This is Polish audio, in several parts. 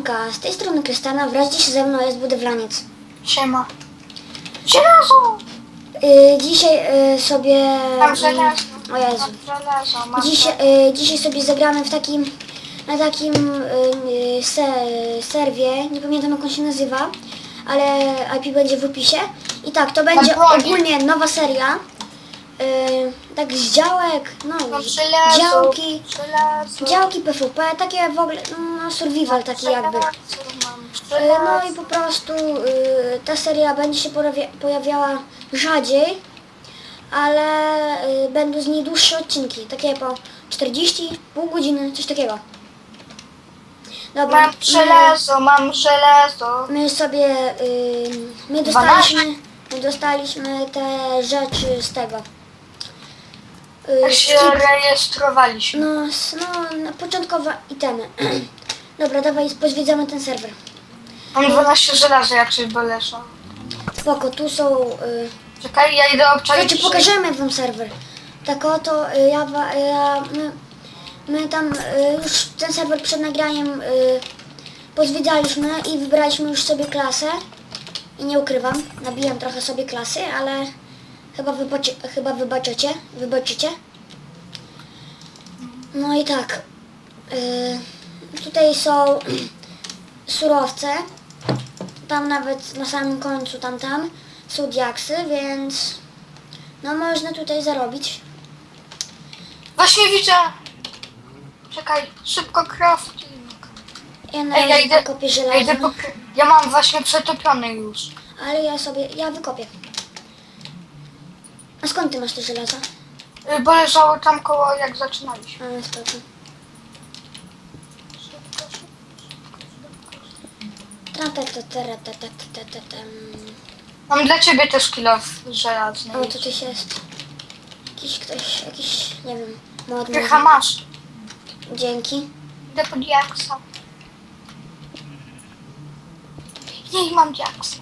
Siemanka, z tej strony Krystiana, wraz dziś ze mną jest budowlaniec. Siema. Żelazo! Y, dzisiaj y, sobie... Mam y, żelazo. o Jezu. Mam żelazo. Mam Dzisiaj, y, dzisiaj sobie zagramy w takim, na takim y, y, se, serwie, nie pamiętam jak on się nazywa, ale IP będzie w opisie. I tak, to będzie ogólnie nowa seria. Y, tak z działek, no, żelazo. działki, Żelazo. działki PvP, takie w ogóle, no survival taki jakby. Żelazo mam. E, No i Żelazo. po prostu y, ta seria będzie się pojawia, pojawiała rzadziej, ale y, będą z niej dłuższe odcinki, takie po 40, pół godziny, coś takiego. Dobra, Mam żelazo, mam żelazo. my, my sobie, y, my dostaliśmy, my dostaliśmy te rzeczy z tego. Y, Jak się skip- rejestrowaliśmy. no, s- no, na początkowe itemy. Dobra, dawaj, pozwiedzamy ten serwer. Mam 12 żelaza, jak coś bolesza. Spoko, tu są... Y, Czekaj, ja idę obczaić. Znaczy pokażemy wam serwer. Tak oto y, ja, wa- ja my, my tam y, już ten serwer przed nagraniem y, pozwiedzaliśmy i wybraliśmy już sobie klasę. I nie ukrywam, nabijam trochę sobie klasy, ale chyba, wybaczy, chyba wybaczycie, wybaczycie. No i tak. Y, tutaj są surowce. Tam nawet na samym końcu, tam tam są diaksy, więc no można tutaj zarobić. Właśnie widzę. Czekaj, szybko crafting. Ja na Ej, ja razie idę, wykopię żelazo, ja mam właśnie przetopiony już. ale ja sobie, ja wykopię. A skąd ty masz te żelazo? Y, Bo leżało tam koło jak zaczynaliśmy. A, spoko. Mam dla ciebie też kilo żelazny. O, co coś jest? Jakiś ktoś, jakiś, nie wiem, modny. Krycha masz. Dzięki. Idę po diaksa. Jej, mam diaksa.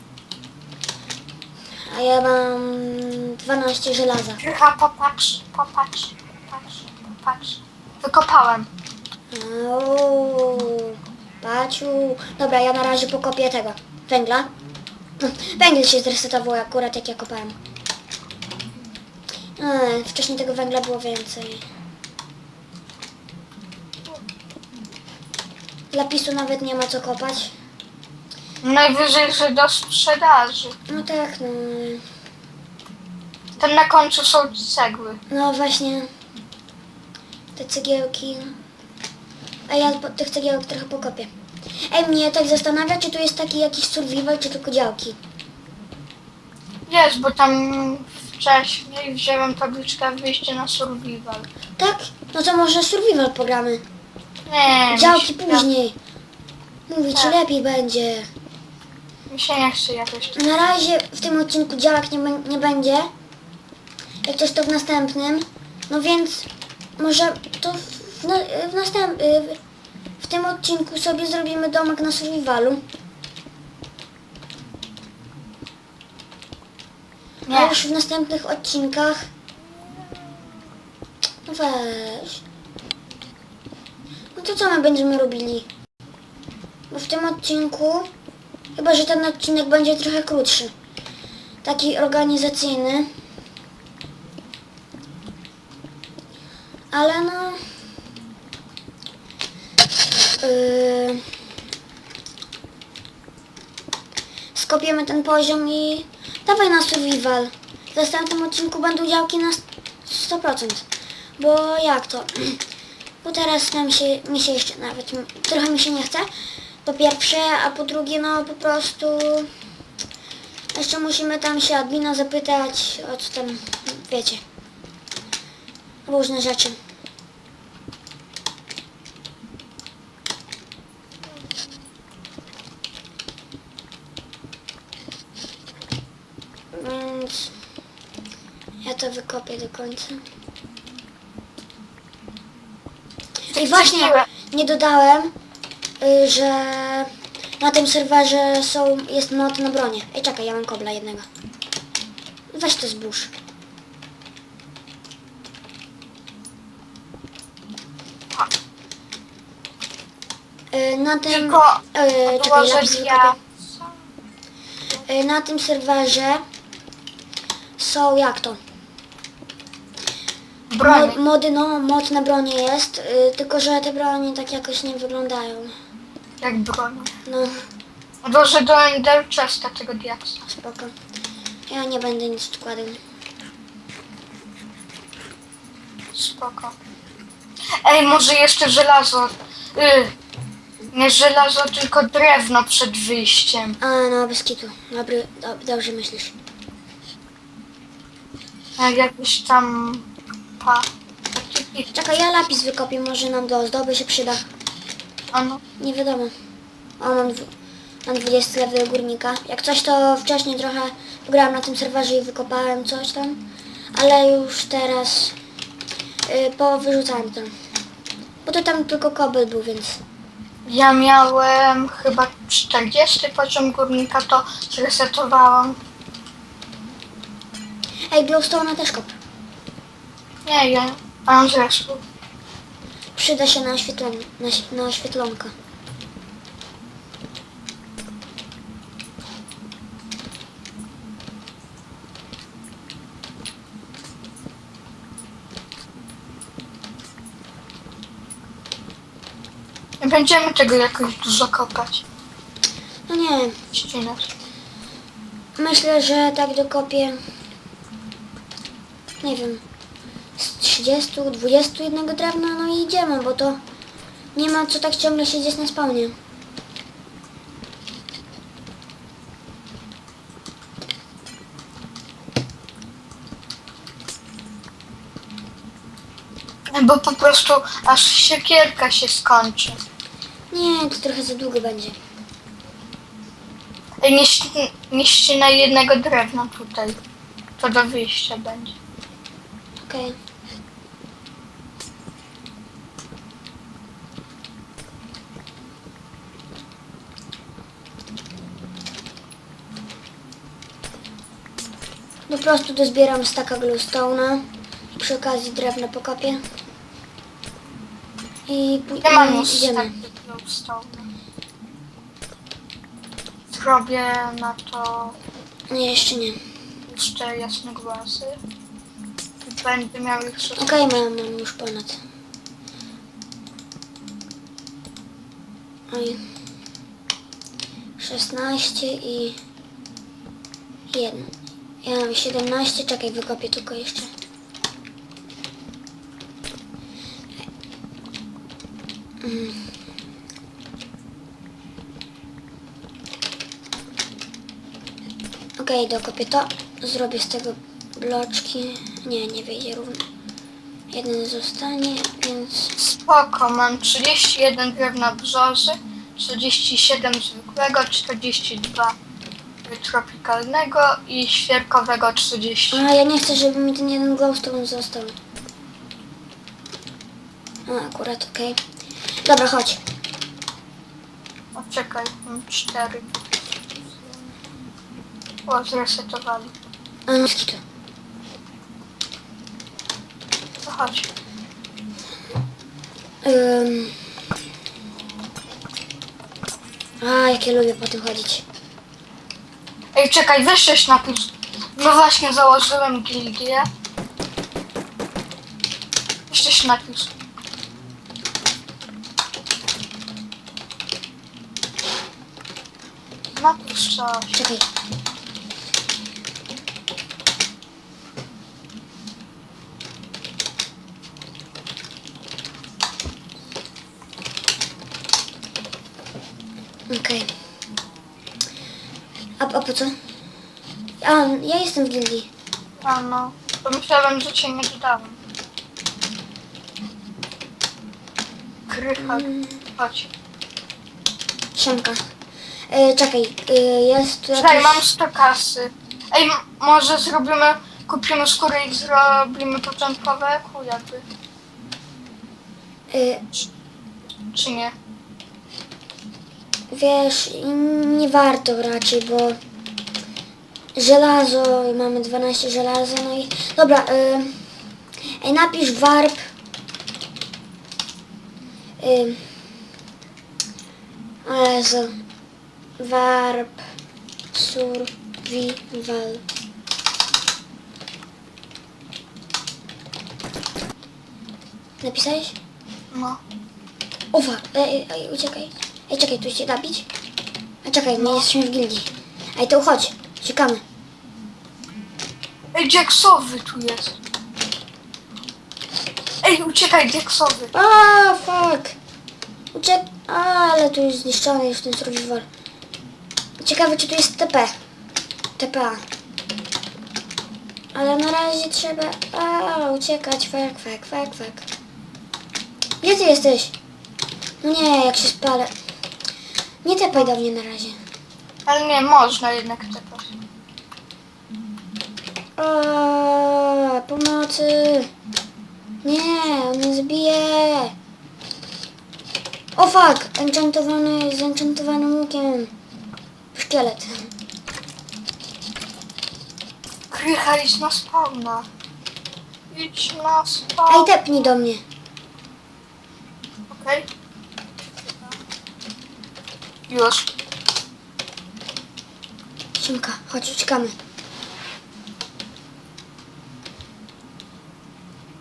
A ja mam 12 żelaza. Krycha, popatrz, popatrz, popatrz, popatrz. Wykopałem. Ooo, Paciu. Dobra, ja na razie pokopię tego. Węgla. Węgiel się zresetował akurat jak ja kopałem. Eee, wcześniej tego węgla było więcej. Lapisu nawet nie ma co kopać. Najwyżej, że do sprzedaży. No tak, no. Ten na końcu są cegły. No właśnie. Te cegiełki. A ja po- tych cegiełek trochę pokopię. Ej, mnie tak zastanawia, czy tu jest taki jakiś survival, czy tylko działki. Jest, bo tam wcześniej wziąłem tabliczkę wyjście na survival. Tak? No to może survival pogramy. Nie, mi Działki się, później. Mówię ci, Tak. lepiej będzie. Mi się nie chce jakoś. Na razie w tym odcinku działek nie, bę- nie będzie. Jak coś to w następnym. No więc może to w, na, w, następ, y, w tym odcinku sobie zrobimy domek na survivalu. A Nie. już w następnych odcinkach... No weź. No to co my będziemy robili? Bo w tym odcinku... Chyba, że ten odcinek będzie trochę krótszy. Taki organizacyjny. Ale no... Yy, skopiemy ten poziom i dawaj na survival. W następnym odcinku będą działki na 100%. Bo jak to? Bo teraz nam się, mi się jeszcze nawet, trochę mi się nie chce. Po pierwsze, a po drugie no po prostu jeszcze musimy tam się admina zapytać o co tam, wiecie, różne rzeczy. Więc ja to wykopię do końca. I właśnie nie dodałem, że na tym serwerze są, jest mod na bronię. Ej, czekaj, ja mam kobla jednego. Weź to zbóż. Y, na tym... Tylko y, czekaj, lapis. Y, Na tym serwerze są jak to? Broń. Mo- mody, no, mod na bronie jest, y, tylko że te bronie tak jakoś nie wyglądają. Jak broń. No, Odłożę do Ender Chesta tego diaksa. spoko. Ja nie będę nic wkładał. Spoko. Ej, może jeszcze żelazo. Y, nie żelazo, tylko drewno przed wyjściem. A, no, bez kitu. Dobry, do, dobrze myślisz. Jak jakiś tam... Pa. Czekaj, ja lapis wykopię, może nam do ozdoby się przyda. Ano. Nie wiadomo. O, mam, mam 20 level górnika. Jak coś, to wcześniej trochę grałem na tym serwerze i wykopałem coś tam. Ale już teraz y, powyrzucałem to. Bo to tam tylko kobyl był, więc... Ja miałem chyba 40 poziom górnika, to zresetowałam. Ej, glowstone też kop. Nie, ja mam zresztą. Przyda się na, oświetlon, na, na oświetlonka. Nie będziemy tego jakoś dużo kopać. No nie, Ścinać. myślę, że tak dokopię... Nie wiem... Z 30, 21 drewna, no i idziemy, bo to... Nie ma co tak ciągle siedzieć na spawnie. Bo po prostu aż siekierka się skończy. Nie, to trochę za długo będzie. Ej, nie, nie ścinaj jednego drewna tutaj. To do wyjścia będzie. Okej. Po prostu dozbieram staka glowstone'a i przy okazji drewno pokopię. I Nie mam później już idziemy. Zrobię na to Nie, jeszcze nie. jeszcze jasne głosy. Będę miał ich wszystko. Okej, mam, mam już ponad. Oj. 16 i 1. Ja mam 17, czekaj, wykopię tylko jeszcze. Mm. Okej, dokopię to. Zrobię z tego bloczki. Nie, nie wyjdzie równo. Jeden zostanie, więc Spoko, mam 31 drewna brzozy, 47 zwykłego, 42 tropikalnego i świerkowego 30. A ja nie chcę, żeby mi ten jeden glowstone został. A, akurat, okej. Dobra, chodź. O, czekaj, mam 4. O, zresetowali. A, no skitu. To chodź. Ym. A, jak ja lubię po tym chodzić. Ej, czekaj, weź coś napisz. No właśnie, założyłem gildię. Jeszcze się napisz. Napisz coś. Okej. A, a po co? A, ja jestem w gildii. A no, to myślałem, że cię nie dodałem. Krycha, chodź. Siemka. E, czekaj, e, jest tu Czekaj, mam 100 kasy. Ej, m- może zrobimy, kupimy skórę i zrobimy początkowe kół jakby, E, czy nie? Wiesz, nie warto raczej, bo żelazo, mamy 12 żelaza, no i dobra, y, ej, napisz warp y, O Jezu. Warp. Survival. Napisałeś? No. Fuck. Ej, ej, uciekaj. Ej, czekaj, tu się nabić? A czekaj, my jesteśmy w gildii. Ej, to chodź. Uciekamy. Ej, Jacksowy tu jest. Ej, uciekaj, Jacksowy. A, fuck. Uciek... A, ale tu jest zniszczony już ten survival. Ciekawe, czy tu jest TP. TPA. Ale na razie trzeba... A, uciekać. Fak, fak, fak, fak. Gdzie ty jesteś? No nie, jak się spalę. Nie tepaj do mnie na razie. Ale nie, można jednak tepać. A, pomocy. Nie, on mnie zbije. O fuck, enchantowany, z enchantowanym łukiem. Szkielet. Krycha, idź na spawna. Idź na Ej, spawn. tepnij do mnie. Okej. Już. Siemka, chodź, uciekamy.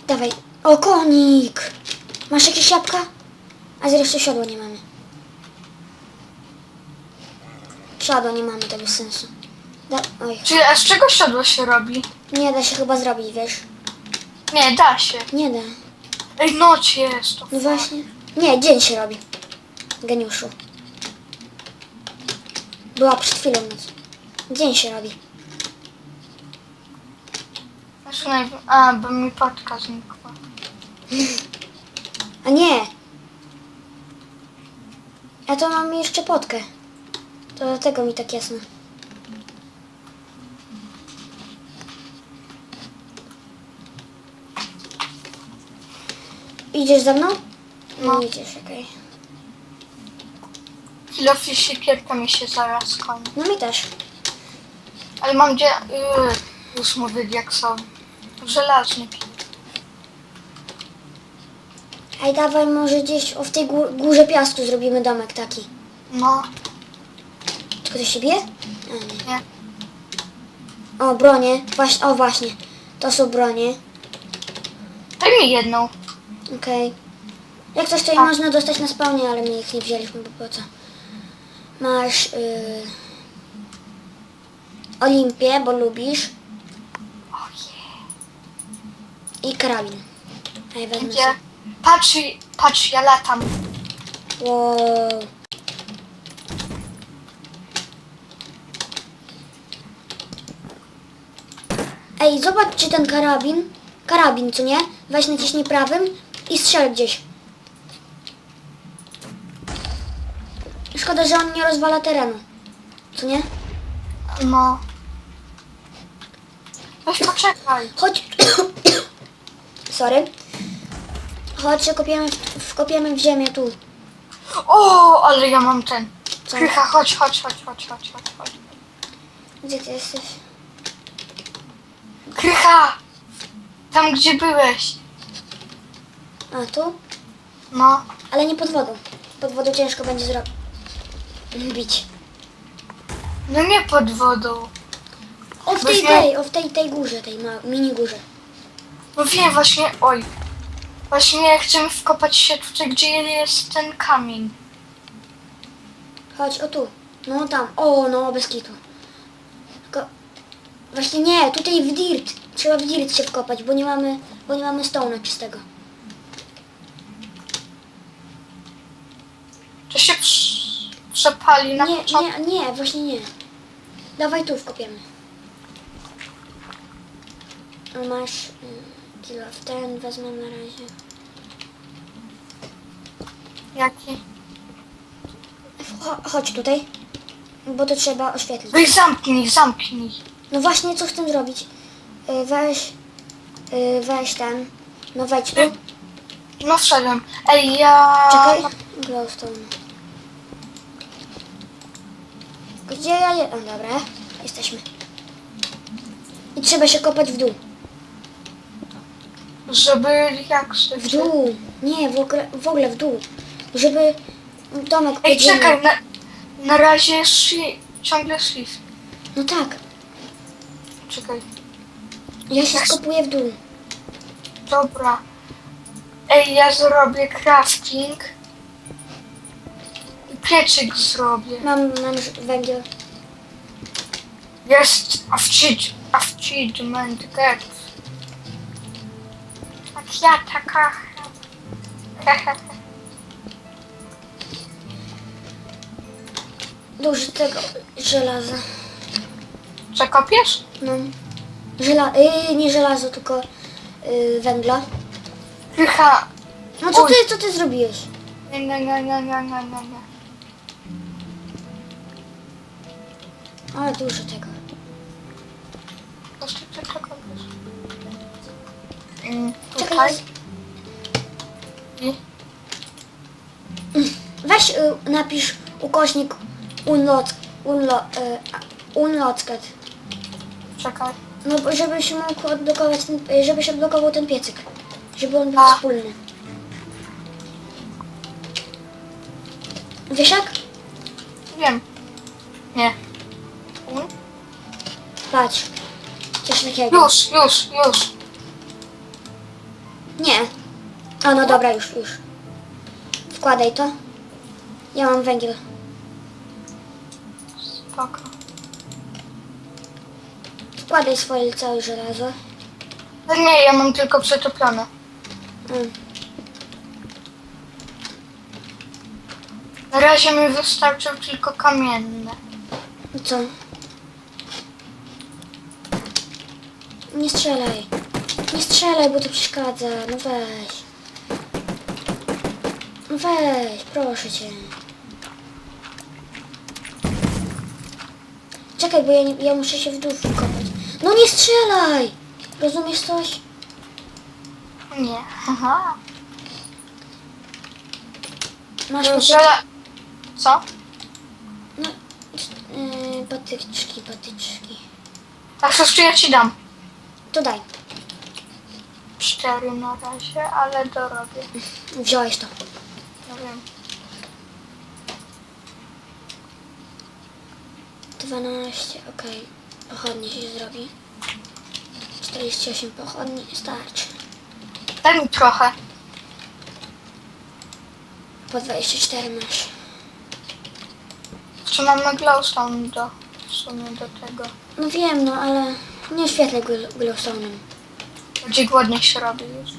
Dawaj. O, konik! Masz jakieś jabłka? A zresztą siodła nie mamy. Siodła nie mamy, to bez sensu. Da Oj, Czy, a z czego siodło się robi? nie da się chyba zrobić, wiesz? Nie, da się. Nie da. Ej, noc jest. To No właśnie. Nie, dzień się robi. Geniuszu. Była przed chwilą noc. Dzień się robi. Znaczy, naj- A, bo mi patka znikła. A nie! Ja to mam jeszcze potkę. To dlatego mi tak jasno. Idziesz za mną? No. Nie idziesz, okej. Kilof i siekierka mi się zaraz kończy. No mi też. Ale mam gdzie... Yy, już mówię Jacksowy. Żelazny kij. Ej, dawaj może gdzieś o w tej gó- górze piasku zrobimy domek taki. No, Czy ktoś się bije? A, nie. nie. O, bronie. Właśnie, o właśnie. To są bronie. Daj mi jedną. Okej. Jak coś to i A. można dostać na spawnie, ale my ich nie wzięliśmy, bo po co? Masz yy, Olimpię, bo lubisz. I karabin. A ja wezmę Gdzie? sobie. Patrz, patrz, ja latam. Wow. Ej, zobacz czy ten karabin, karabin co nie? Weź naciśnij prawym i strzel gdzieś. Szkoda, że on nie rozwala terenu. Co nie? No. Weź poczekaj. Chodź. Sorry. Chodź, się kopiemy, w, wkopiemy w ziemię tu. O, ale ja mam ten. Co? Krycha, chodź, chodź, chodź, chodź, chodź, chodź, chodź. Gdzie ty jesteś? Krycha! Tam, gdzie byłeś. A, tu? No. Ale nie pod wodą. Pod wodą ciężko będzie zrobić. Bić. No nie pod wodą. O w tej Właśnie- tej, o w tej, tej górze, tej ma, mini górze. No wiem, właśnie, oj. Właśnie chcemy wkopać się tutaj, gdzie jest ten kamień. Chodź, o tu. No tam. O, no, bez kitu. Tylko... Właśnie nie, tutaj w dirt. Trzeba w dirt się wkopać, bo nie mamy, bo nie mamy stołna czystego. To się prz- przepali na Nie, początku. nie, nie, właśnie nie. Dawaj tu wkopiemy. Masz y, kilo w ten, wezmę na razie. Jaki? Cho- Chodź tutaj, bo to trzeba oświetlić. Weź zamknij, zamknij. No właśnie, co chcę zrobić? Y, Weź, y, weź ten, no wejdź tu. No wszedłem. Ej, ja... Czekaj. Glowstone. Gdzie ja je... O, dobra. Jesteśmy. I trzeba się kopać w dół. Żeby jak W dół. Nie, w ogóle w, ogóle w dół. Żeby Domek Ej, czekaj, na, na razie szli, ciągle szlif. No tak, Czekaj, ja się Jak- skopuję w dół. dobra. Ej, ja zrobię crafting. Pieczyk zrobię. Mam, mam węgiel. Jest achievement, achievement get. Tak ja taka. Dużo tego żelaza. Co kopiesz? No. Żela... Yy, nie żelazo, tylko yy, węgla. Krycha. No co Oj. ty, co ty zrobiłeś? Nie, nie, nie, nie, nie, nie, nie, nie. Ale dużo tego. Jeszcze kopiesz? Mm, Czekaj, Tutaj. weź y, napisz ukośnik unlock, unlo, y, unlocked. czekaj. No bo żeby się mógł odblokować ten, y, żeby się odblokował ten piecyk. Żeby on był A. wspólny. Wiesz jak? Wiem. Nie. Mm? Patrz. Coś takiego. Już, już, już. Nie. A no dobra, już, już. Wkładaj to. Ja mam węgiel. Spoko. Wkładaj swoje całe żelazo. No nie, ja mam tylko przetopione. Mm. Na razie mi wystarczą tylko kamienne. I Co? Nie strzelaj. Nie strzelaj, bo to przeszkadza. No weź. No weź, proszę cię. Czekaj, bo ja, nie, ja muszę się w dół wkopać. No nie strzelaj! Rozumiesz coś? Nie. Aha. Masz patyk... Że... Co? No, yy, patyczki, patyczki. Tak, jeszcze ja ci dam. To daj. Cztery na razie, ale dorobię. Wziąłeś to. No wiem. 12, okej. Pochodnie się zrobi. 48 pochodni, starczy. Daj mi trochę. Po 24 masz. Czy mamy glowstone do, w sumie do tego. No wiem, no ale nie oświetlę gl- glowstone'em. Gdzie głodnie się robi już.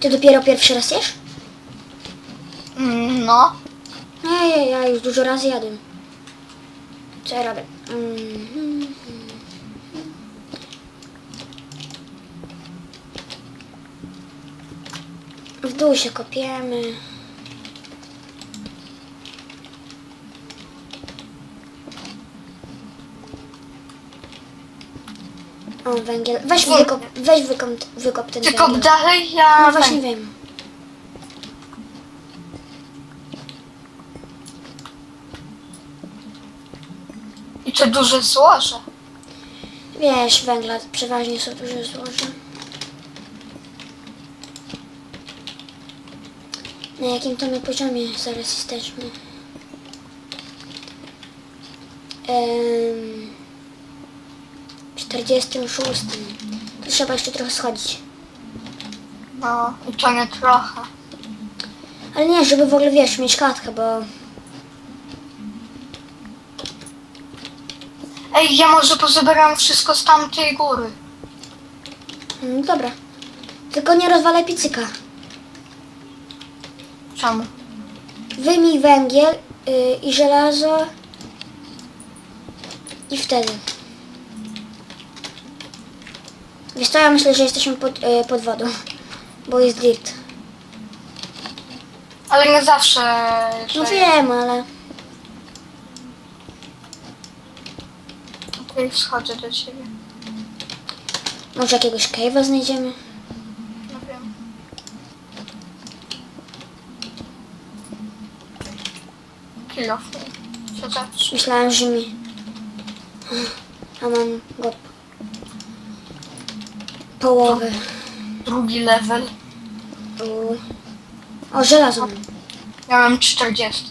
Ty dopiero pierwszy raz jesz? Mm, No. Nie, ja, ja już dużo razy jadłem. Co ja robię? Mhm. W dół się kopiemy. O, węgiel. Weź wykop, weź wykop, wykop ten Ty kop węgiel. dalej, ja... No właśnie wiem. I to duże złoże. Wiesz, węgla przeważnie są duże złoże. Na jakim to my poziomie zaraz jesteśmy? Em, 46. To trzeba jeszcze trochę schodzić. No, i to nie trochę. Ale nie, żeby w ogóle wiesz, mieć klatkę, bo Ej, ja może pozabieram wszystko z tamtej góry. mm, dobra. Tylko nie rozwalaj piecyka. Czemu? Wyjmij węgiel y, i żelazo i wtedy. Wiesz co, ja myślę, że jesteśmy pod, y, pod wodą, bo jest dirt. Ale nie zawsze... No że- wiem, ale Okej, wschodzę do ciebie. może jakiegoś cave'a znajdziemy. No wiem. Kilof. Co za... Myślałem, że mi... A mam go połowę. Drugi level. O, żelazo mam. Ja mam 40.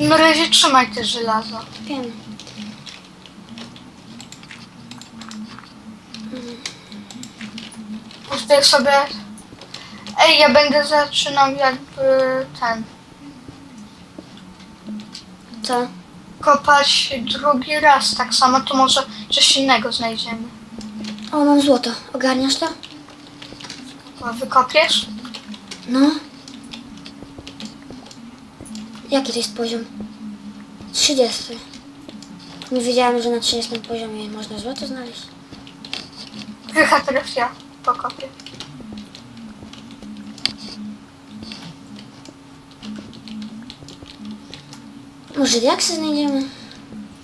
Na razie trzymaj te żelazo. Wiem. Tutaj sobie... Ej, ja będę zaczynał jakby ten... Co? Kopać drugi raz tak samo, to może coś innego znajdziemy. O, mam złoto. Ogarniasz to? To Wykopiesz? No. Jaki to jest poziom? 30. Nie wiedziałem, że na 30 poziomie można złoto znaleźć. Krycha teraz ja pokopię. Może diaksy znajdziemy?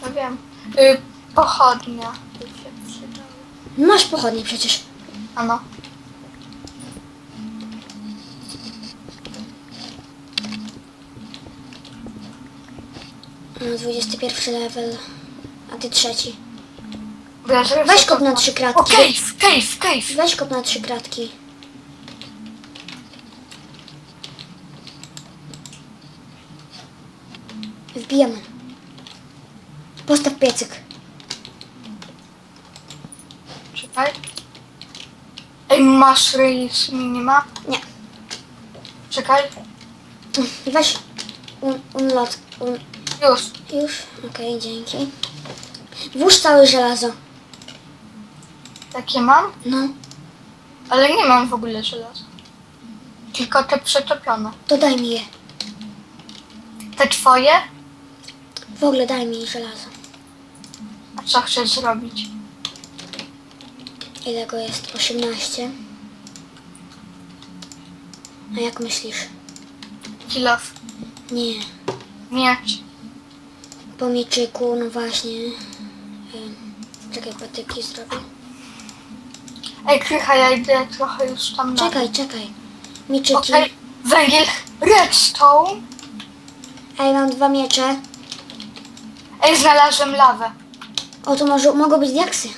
No wiem. Y, pochodnia by się przydała. Masz pochodnie przecież. Ano. No, 21 level. A ty trzeci. Bo ja zrobię Weź kop na trzy O, kratki. cave, cave, cave. Weź kop na trzy kratki. Wbijamy. Postaw piecyk. Czekaj. Ej, masz rejs minima? Nie. Czekaj. Weź un, unlot. Un, Już. już? Okej, dzięki. Włóż całe żelazo. Takie mam? No, Ale nie mam w ogóle żelaza. Tylko te przetopione. to daj mi je. Te twoje? W ogóle daj mi żelazo. Co chcesz zrobić? Ile go jest? 18. A jak myślisz? Kilof. Nie. Miecz. Po mieczyku, no właśnie. Czekaj, patyki zrobię. Ej, Krycha, ja idę trochę już tam na Czekaj, czekaj. Mieczyki. Okej. Węgiel. Redstone. Ej, mam dwa miecze. Ej, znalazłem lawę. O, to może mogą być diaksy.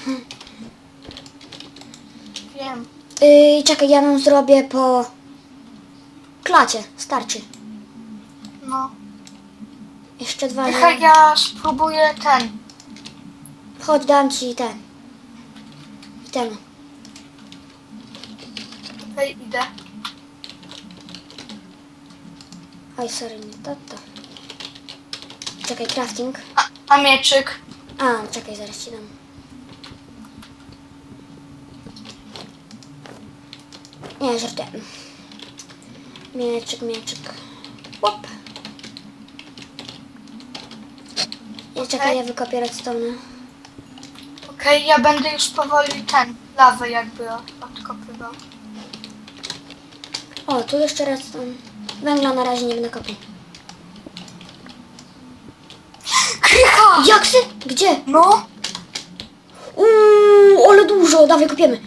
Wiem. Yy, czekaj, ja nam zrobię po klacie. Starczy. No. Jeszcze dwa. Że- ja spróbuję ten. Chodź, dam ci ten. I ten. Ej, idę. Oj, sorry, nie to, to. Czekaj, crafting. A, a mieczyk? A, czekaj, zaraz ci dam. Nie, żartuję. Mieczyk, mieczyk. Łop. Nie, czekaj, ja wykopię redstone. Okej, ja będę już powoli ten. Lawę jakby od- odkopywał. O, tu jeszcze redstone. Węgla na razie nie będę kopił. Krycha! Diaksy? Gdzie? No. Uuu, ale dużo, dawaj kopiemy.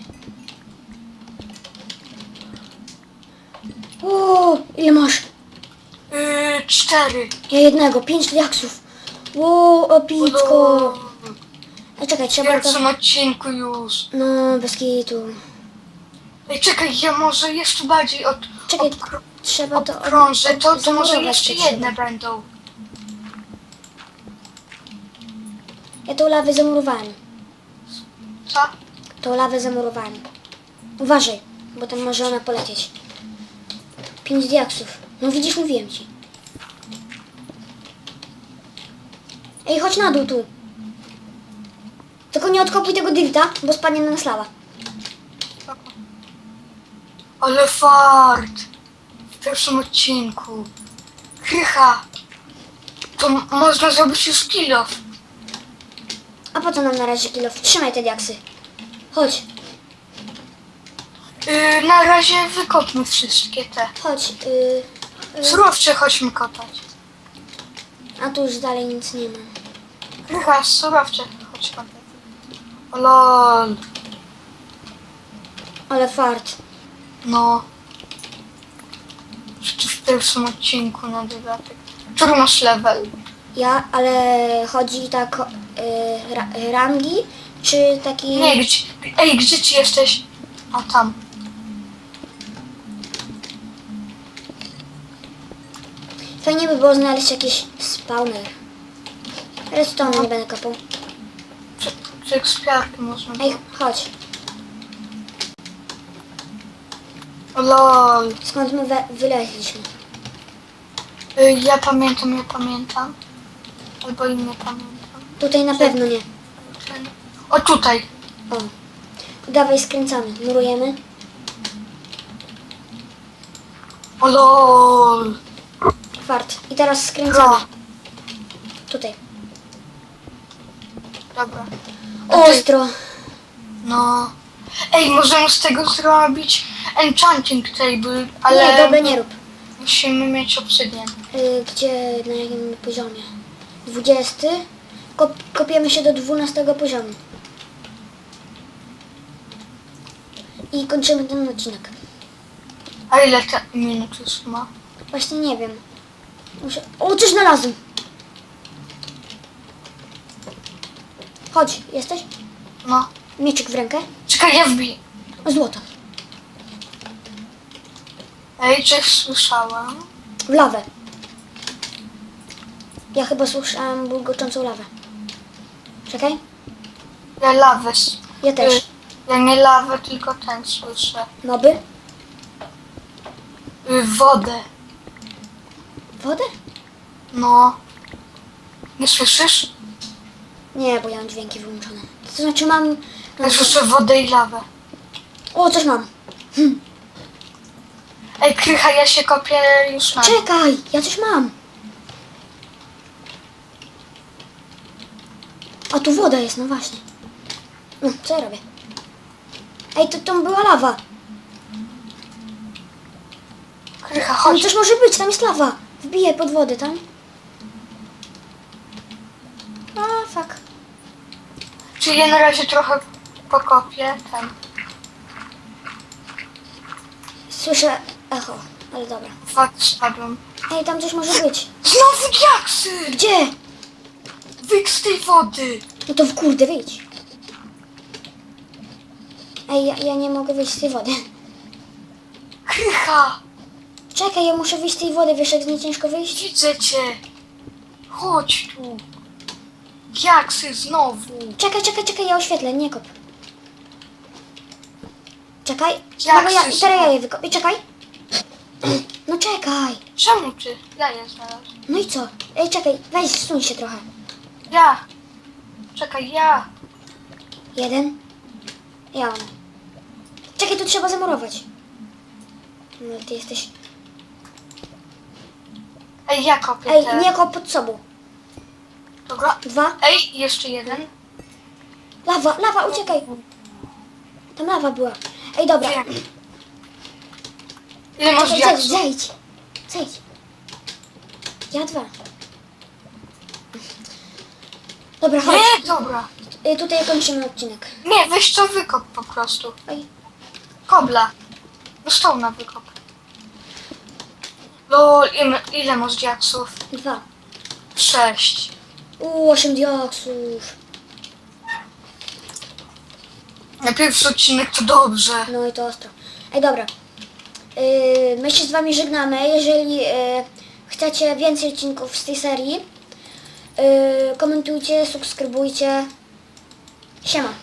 O, ile masz? Yy, cztery. Ja jednego, pięć diaksów. Ło, opicko. Ej, czekaj, W trzeba to... pierwszym odcinku już. No, bez kitu. Ej, czekaj, ja może jeszcze bardziej od, Czekaj, trzeba to... odkrążę, to, to może zamurować jeszcze trzeba. jedne będą. Tą lawę zamurowałem. Co? Tą lawę zamurowałem. Uważaj, bo tam może ona polecieć. Pięć diaksów. No widzisz, mówiłem ci. Ej, chodź na dół tu. Tylko nie odkopuj tego dirta, bo spadnie na nas lawa. Ale fart! W pierwszym odcinku. Krycha! To można zrobić już kilof. A po co nam na razie kilo? Trzymaj te diaksy. Chodź, Yy, na razie wykopmy wszystkie te. chodź. Yy. Surowce chodźmy kopać. A tu już dalej nic nie ma. Krycha, surowce chodź kopać. O lol. Ale fart. No. Jeszcze w pierwszym odcinku na dodatek. Który masz level? Ja, ale chodzi tak y, ra, rangi, czy taki... Nie, gdzie, ej, gdzie ci jesteś? O, tam. Fajnie by było znaleźć jakiś spawner. Redstone no. nie będę kopał. Czy, czy można? Ej, chodź. O, lol. Skąd my wyleźliśmy? Y, ja pamiętam, ja pamiętam. Albo inny pamiętam. Tutaj na pewno nie. O tutaj. O. Dawaj skręcamy. Murujemy. O lol. Kwart. I teraz skręcamy. Bro. Tutaj. Dobra. Ostro. No. Ej, możemy z tego zrobić enchanting table, ale Nie, dobra, nie rób. musimy mieć obsydian. Y, Gdzie, na jakim poziomie? 20. Kop kopiemy się do 12 poziomu. I kończymy ten odcinek. A ile te minut już ma? Właśnie nie wiem. Muszę... O, coś znalazłem! Chodź, jesteś? No. Mieczyk w rękę. Czekaj, ja wbiję. Złoto. Ej, coś słyszałam. W lawę. Ja chyba słyszałem bulgoczącą lawę. Czekaj. Ja lawę. s- Ja też. Y, Ja nie lawę, tylko ten słyszę. Moby? Y, Wodę. Wodę? No. Nie słyszysz? Nie, bo ja mam dźwięki wyłączone. To znaczy mam... Ja słyszę wodę i lawę. O, coś mam. Ej, Krycha, ja się kopię już na... Czekaj, ja coś mam. A tu woda jest, no właśnie. No, co ja robię? Ej, to tam była lawa. Krycha, Tam chodź. coś może być, tam jest lawa. Wbijaj pod wodę tam. A, fuck. Czyli ja na razie trochę pokopię ten. Słyszę echo, ale dobra. Spadłem. Ej, tam coś może być. Znowu diaksy! Gdzie? Wyjdź z tej wody! No to w kurde, wyjdź. Ej, ja, ja nie mogę wyjść z tej wody. Krycha! Czekaj, ja muszę wyjść z tej wody, wiesz jak z niej ciężko wyjść? Widzę cię! Chodź tu! Diaksy znowu! Czekaj, czekaj, czekaj, ja oświetlę, nie kop. Czekaj, Jak no ja, chcesz, teraz ja no? je wykopię, czekaj. No czekaj. Czemu ty? Ja je znalazłem. No i co? Ej, czekaj, weź, zsuń się trochę. Ja! Czekaj, ja! Jeden. Ja mam. Czekaj, tu trzeba zamurować. No ty jesteś... Ej, ja kopię Ej, te. nie kop pod sobą. Dobra. Dwa. Ej, jeszcze jeden. Lawa, lawa, uciekaj. Tam lawa była. Ej, dobra. Wiem. Ile masz zejdź, zejdź. Zejdź. Ja dwa. Dobra, chodź. Nie, dobra. Y, Tutaj kończymy odcinek. Nie, weź to wykop po prostu. Oj. Kobla. No stona wykop. Lol, ile, ile masz diaksów? Dwa. Sześć. Uuu, osiem dioksów. Na pierwszy odcinek to dobrze. No i to ostro. Ej, dobra. Yy, my się z wami żegnamy. Jeżeli yy, chcecie więcej odcinków z tej serii, yy, komentujcie, subskrybujcie. Siema.